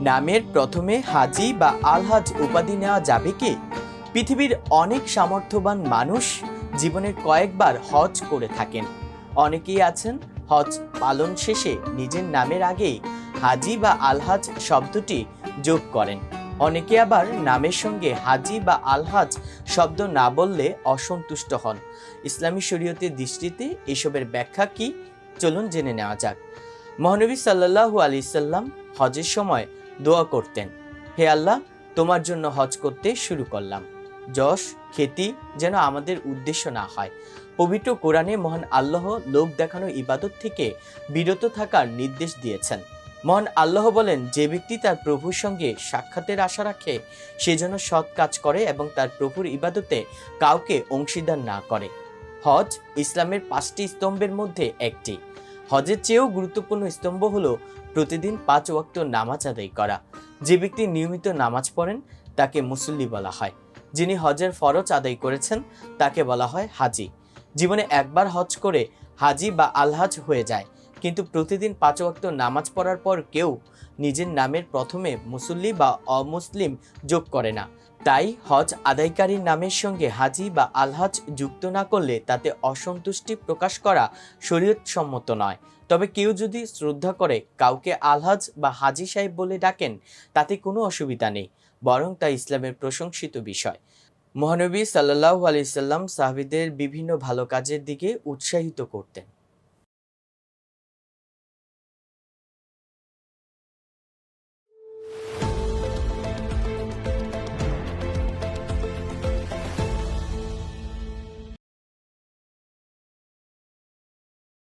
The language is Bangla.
নামের প্রথমে হাজি বা আলহাজ উপাধি নেওয়া যাবে কি? পৃথিবীর অনেক সামর্থ্যবান মানুষ জীবনের কয়েকবার হজ করে থাকেন। অনেকেই আছেন, হজ পালন শেষে নিজের নামের আগেই হাজি বা আলহাজ শব্দটি যোগ করেন। অনেকে আবার নামের সঙ্গে হাজি বা আলহাজ শব্দ না বললে অসন্তুষ্ট হন। ইসলামী শরীয়তের দৃষ্টিতে এসবের ব্যাখ্যা কি? চলুন জেনে নেওয়া যাক। মহানবী সাল্লাল্লাহু আলি সাল্লাম হজের সময় দোয়া করতেন। হে আল্লাহ, তোমার জন্য হজ করতে শুরু করলাম। যশ খ্যাতি যেন আমাদের উদ্দেশ্য না হয়। পবিত্র কোরআনে মহান আল্লাহ লোক দেখানো ইবাদত থেকে বিরত থাকার নির্দেশ দিয়েছেন। মহান আল্লাহ বলেন, যে ব্যক্তি তার প্রভুর সঙ্গে সাক্ষাতের আশা রাখে, সে যেন সৎ কাজ করে এবং তার প্রভুর ইবাদতে কাউকে অংশীদার না করে। হজ, ইসলামের পাঁচটি স্তম্ভের মধ্যে একটি। হজের চেয়েও গুরুত্বপূর্ণ স্তম্ভ হলো প্রতিদিন পাঁচ ওয়াক্ত নামাজ আদায় করা। যে ব্যক্তি নিয়মিত নামাজ পড়েন, তাকে মুসল্লি বলা হয়। যিনি হজের ফরজ আদায় করেছেন, তাকে বলা হয় হাজি। জীবনে একবার হজ করে হাজি বা আলহাজ হয়ে যায়। কিন্তু প্রতিদিন পাঁচ ওয়াক্ত নামাজ পড়ার পর কেউ নিজের নামের প্রথমে মুসল্লি বা অমুসলিম যোগ করে না। তাই হজ আদায়কারীর নামের সঙ্গে হাজি বা আলহাজ যুক্ত না করলে তাতে অসন্তুষ্টি প্রকাশ করা শরীয়তসম্মত নয়। তবে কেউ যদি শ্রদ্ধা করে কাউকে আলহাজ বা হাজি সাহেব বলে ডাকেন, তাতে কোনো অসুবিধা নেই, বরং তা ইসলামের প্রশংসিত বিষয়। মহানবী সাল্লাহ আলি সাল্লাম সাহাবিদের বিভিন্ন ভালো কাজের দিকে উৎসাহিত করতেন।